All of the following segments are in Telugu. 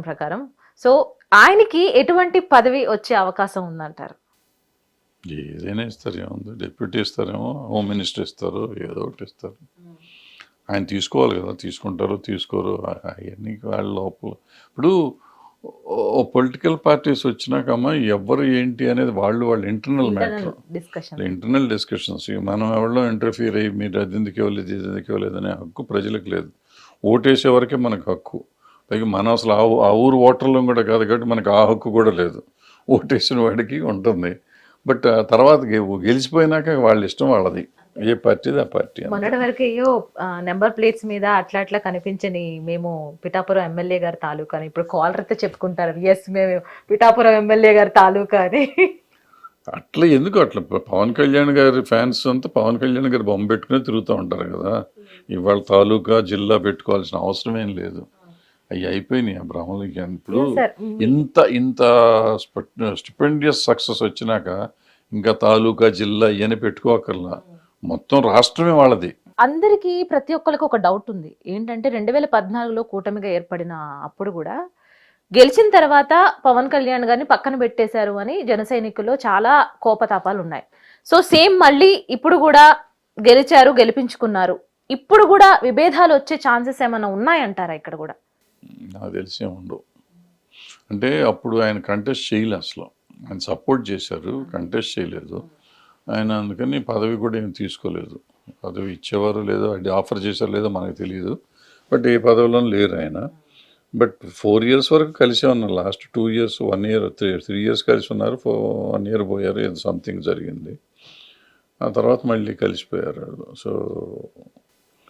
ప్రకారం. సో ఆయనకి ఎటువంటి పదవి వచ్చే అవకాశం ఉందంటారు? ఏదైనా ఇస్తారు ఏముంది? డిప్యూటీ ఇస్తారేమో హోమ్ మినిస్టర్ ఇస్తారు ఏదో ఒకటి ఇస్తారు. ఆయన తీసుకోవాలి కదా తీసుకుంటారో తీసుకోరు అవన్నీ వాళ్ళ లోపల. ఇప్పుడు పొలిటికల్ పార్టీస్ వచ్చినాకమ్మా ఎవరు ఏంటి అనేది వాళ్ళు వాళ్ళ ఇంటర్నల్ మ్యాటర్. Internal discussions. మనం ఎవరిలో ఇంటర్ఫీర్ అయ్యి మీరు అది ఎందుకు ఇవ్వలేదు ఇది ఎందుకు ఇవ్వలేదు అనే హక్కు ప్రజలకు లేదు. ఓటేసే వరకే మనకు హక్కు. పైగా మనం అసలు ఆ ఆ ఊరు ఓటర్లో కూడా కాదు కాబట్టి మనకు ఆ హక్కు కూడా లేదు. ఓటేసిన వాడికి ఉంటుంది. బట్ తర్వాత గెలిచిపోయినాక వాళ్ళ ఇష్టం వాళ్ళది. ఏ పార్టీది ఆ పార్టీ. మొన్నటి వరకు అయ్యో నెంబర్ ప్లేట్స్ మీద అట్లా అట్లా కనిపించని మేము పిఠాపురం ఎమ్మెల్యే గారి తాలూకా అని. ఇప్పుడు కాలర్ అయితే చెప్పుకుంటారు. ఎస్ మేము పిఠాపురం ఎమ్మెల్యే గారి తాలూకా అని. అట్లా ఎందుకు అట్లా? పవన్ కళ్యాణ్ గారి ఫ్యాన్స్ అంతా పవన్ కళ్యాణ్ గారి బొమ్మ పెట్టుకుని తిరుగుతూ ఉంటారు కదా. ఇవాళ తాలూకా జిల్లా పెట్టుకోవాల్సిన అవసరం ఏం లేదు. అవి అయిపోయినాయి ఆ ఇప్పుడు sir. ఇంత ఇంత స్టిపెండియస్ సక్సెస్ వచ్చినాక ఇంకా తాలూకా జిల్లా ఇవన్నీ పెట్టుకోకర్లా. మొత్తం రాష్ట్రమే వాళ్ళది. అందరికీ ప్రతి ఒక్కరికి ఒక డౌట్ ఉంది. ఏంటంటే రెండు వేల పద్నాలుగులో కూటమిగా ఏర్పడిన అప్పుడు కూడా గెలిచిన తర్వాత పవన్ కళ్యాణ్ గారిని పక్కన పెట్టేశారు అని జన సైనికుల్లో చాలా కోపతాపాలు ఉన్నాయి. సో సేమ్ మళ్ళీ ఇప్పుడు కూడా గెలిచారు గెలిపించుకున్నారు. ఇప్పుడు కూడా విభేదాలు వచ్చే ఛాన్సెస్ ఏమైనా ఉన్నాయంటారా ఇక్కడ కూడా? నాకు తెలిసే ఉండవు. అంటే అప్పుడు ఆయన కంటెస్ట్ చేయలే అసలు. ఆయన సపోర్ట్ చేశారు కంటెస్ట్ చేయలేదు. ఆయన అందుకని పదవి కూడా ఏం తీసుకోలేదు. పదవి ఇచ్చేవారు లేదో అది ఆఫర్ చేశారు లేదో మనకు తెలియదు. బట్ ఏ పదవిలో లేరు ఆయన. బట్ ఫోర్ ఇయర్స్ వరకు కలిసే ఉన్నారు. Last two years one year three three years కలిసి ఉన్నారు. ఫోర్ వన్ ఇయర్ పోయారు. ఏదో సంథింగ్ జరిగింది. ఆ తర్వాత మళ్ళీ కలిసిపోయారు. సో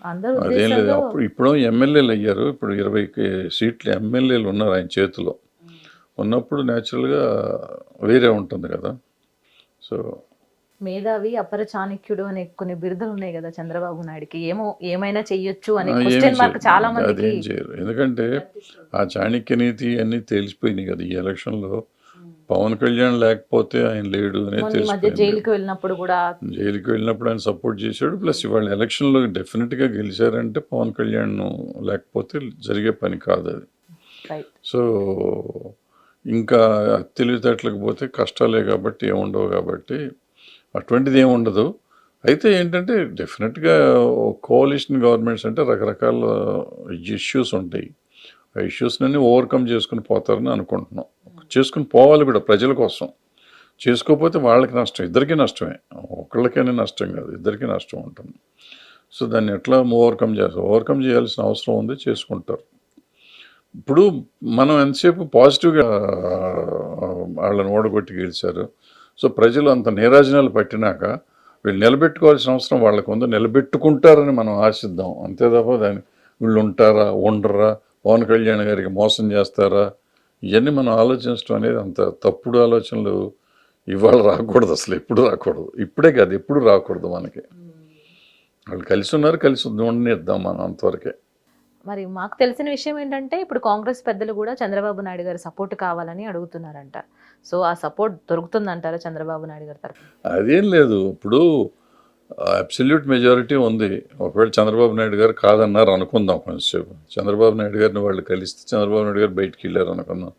అదేం లేదు. అప్పుడు ఇప్పుడు ఎమ్మెల్యేలు అయ్యారు. ఇప్పుడు ఇరవై సీట్లు ఎమ్మెల్యేలు ఉన్నారు ఆయన చేతిలో. ఉన్నప్పుడు న్యాచురల్గా వేరే ఉంటుంది కదా. సో మేధావి అపర చాణక్యుడు అనే కొన్ని బిరుదులు ఉన్నాయి కదా చంద్రబాబు నాయుడుకి. ఏమో ఏమైనా చెయ్యొచ్చు అనే క్వశ్చన్ మార్క్. చాలా చేయరు ఎందుకంటే ఆ చాణక్య నీతి అన్నీ తెలిసిపోయినాయి కదా ఈ ఎలక్షన్లో పవన్ కళ్యాణ్ లేకపోతే ఆయన లేడు అనేది జైలుకి వెళ్ళినప్పుడు కూడా జైలుకి వెళ్ళినప్పుడు ఆయన సపోర్ట్ చేశాడు. ప్లస్ ఇవాళ ఎలక్షన్లో డెఫినెట్గా గెలిచారంటే పవన్ కళ్యాణ్ లేకపోతే జరిగే పని కాదు అది. సో ఇంకా తెలివితేటలకు పోతే కష్టాలే కాబట్టి ఏముండవు కాబట్టి అటువంటిది ఏమి ఉండదు. అయితే ఏంటంటే డెఫినెట్గా కోalition గవర్నమెంట్స్ అంటే రకరకాల ఇష్యూస్ ఉంటాయి. ఆ ఇష్యూస్ని ఓవర్కమ్ చేసుకుని పోతారని అనుకుంటున్నాం. చేసుకుని పోవాలి కూడా ప్రజల కోసం. చేసుకోకపోతే వాళ్ళకి నష్టం ఇద్దరికీ నష్టమే. ఒకళ్ళకైనా నష్టం కాదు ఇద్దరికీ నష్టం ఉంటుంది. సో దాన్ని ఎట్లా ఓవర్కమ్ చేస్తారు ఓవర్కమ్ చేయాల్సిన అవసరం ఉంది చేసుకుంటారు. ఇప్పుడు మనం ఎంతసేపు పాజిటివ్గా వాళ్ళని ఓడగొట్టి గెలిచారు సో ప్రజలు అంత నీరాజనాలు పట్టినాక వీళ్ళు నిలబెట్టుకోవాల్సిన అవసరం వాళ్ళకు ఉంది నిలబెట్టుకుంటారని మనం ఆశిద్దాం. అంతే తప్ప దాన్ని వీళ్ళు ఉంటారా ఉండరా? పవన్ కళ్యాణ్ గారికి మోసం చేస్తారా? ఇవన్నీ మనం ఆలోచించడం అనేది అంత తప్పుడు ఆలోచనలు ఇవాళ రాకూడదు అసలు ఎప్పుడు రాకూడదు. ఇప్పుడే కాదు ఎప్పుడు రాకూడదు మనకి. వాళ్ళు కలిసి ఉన్నారు కలిసి ఉండనిద్దాం మనం అంతవరకే. మరి మాకు తెలిసిన విషయం ఏంటంటే ఇప్పుడు కాంగ్రెస్ పెద్దలు కూడా చంద్రబాబు నాయుడు గారి సపోర్ట్ కావాలని అడుగుతున్నారంట. సో ఆ సపోర్ట్ దొరుకుతుందంటారా చంద్రబాబు నాయుడు గారి తరఫున అదేం లేదు. ఇప్పుడు అబ్సల్యూట్ మెజారిటీ ఉంది. ఒకవేళ చంద్రబాబు నాయుడు గారు కాదన్నారు అనుకుందాం కొంచెంసేపు చంద్రబాబు నాయుడు గారిని వాళ్ళు కలిస్తే చంద్రబాబు నాయుడు గారు బయటికి వెళ్ళారు అనుకుందాం.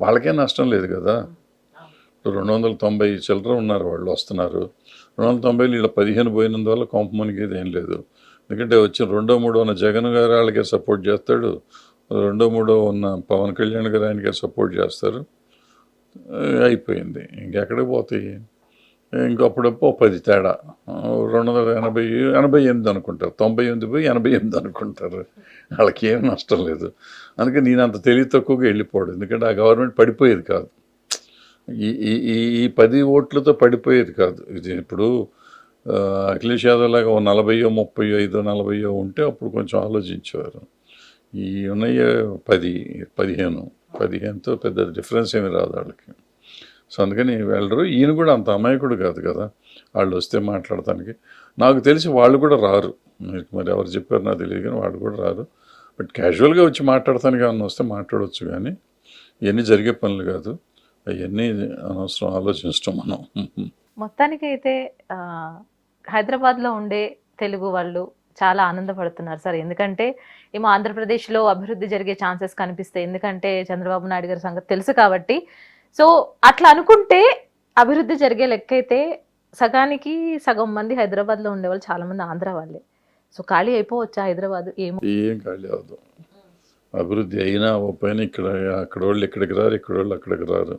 వాళ్ళకే నష్టం లేదు కదా. రెండు వందల తొంభై చిల్లర ఉన్నారు వాళ్ళు వస్తున్నారు. రెండు వందల తొంభై ఇలా పదిహేను పోయినందువల్ల కొంపమునికేది ఏం లేదు. ఎందుకంటే వచ్చిన రెండో మూడో ఉన్న జగన్ గారు వాళ్ళకే సపోర్ట్ చేస్తాడు. రెండో మూడో ఉన్న పవన్ కళ్యాణ్ గారు ఆయనకే సపోర్ట్ చేస్తారు. అయిపోయింది. ఇంకెక్కడికి పోతాయి? ఇంకప్పుడప్పుడు పది తేడా. రెండు వందల ఎనభై ఎనభై ఎనిమిది అనుకుంటారు. తొంభై ఎనిమిది పోయి ఎనభై ఎనిమిది అనుకుంటారు. వాళ్ళకి ఏం నష్టం లేదు. అందుకే నేను అంత తెలివి తక్కువగా వెళ్ళిపోవడం. ఎందుకంటే ఆ గవర్నమెంట్ పడిపోయేది కాదు. ఈ ఈ ఈ- ఈ పది ఓట్లతో పడిపోయేది కాదు. ఇది ఇప్పుడు అఖిలేష్ యాదవ్ లాగా ఓ నలభైయో ముప్పై ఐదో నలభైయో ఉంటే అప్పుడు కొంచెం ఆలోచించేవారు. ఈ ఉన్నాయి పది పదిహేను. పదిహేనుతో పెద్ద డిఫరెన్స్ ఏమి రాదు వాళ్ళకి. సో అందుకని వెళ్ళరు ఈయన కూడా అంత అమాయకుడు కాదు కదా వాళ్ళు వస్తే మాట్లాడటానికి. నాకు తెలిసి వాళ్ళు కూడా రారు. మీకు మరి ఎవరు చెప్పారు నాకు తెలియదు కానీ వాళ్ళు కూడా రారు. బట్ క్యాజువల్గా వచ్చి మాట్లాడటానికి ఏమన్నా వస్తే మాట్లాడవచ్చు కానీ ఇవన్నీ జరిగే పనులు కాదు. అవన్నీ అనవసరం ఆలోచించడం మనం. మొత్తానికి అయితే హైదరాబాద్లో ఉండే తెలుగు వాళ్ళు చాలా ఆనందపడుతున్నారు సార్. ఎందుకంటే ఏమో ఆంధ్రప్రదేశ్లో అభివృద్ధి జరిగే ఛాన్సెస్ కనిపిస్తాయి. ఎందుకంటే చంద్రబాబు నాయుడు గారి సంగతి తెలుసు కాబట్టి సో అట్లా అనుకుంటే అభివృద్ధి జరిగే లెక్క అయితే సగానికి సగం మంది హైదరాబాద్లో ఉండేవాళ్ళు చాలా మంది ఆంధ్ర వాళ్ళే. సో ఖాళీ అయిపోవచ్చా హైదరాబాద్? ఏమో. ఏం ఖాళీ అవదు అభివృద్ధి అయినా అవ్వకపోయినా ఇక్కడ అక్కడ వాళ్ళు ఇక్కడికి రారు ఇక్కడ వాళ్ళు అక్కడికి రారు.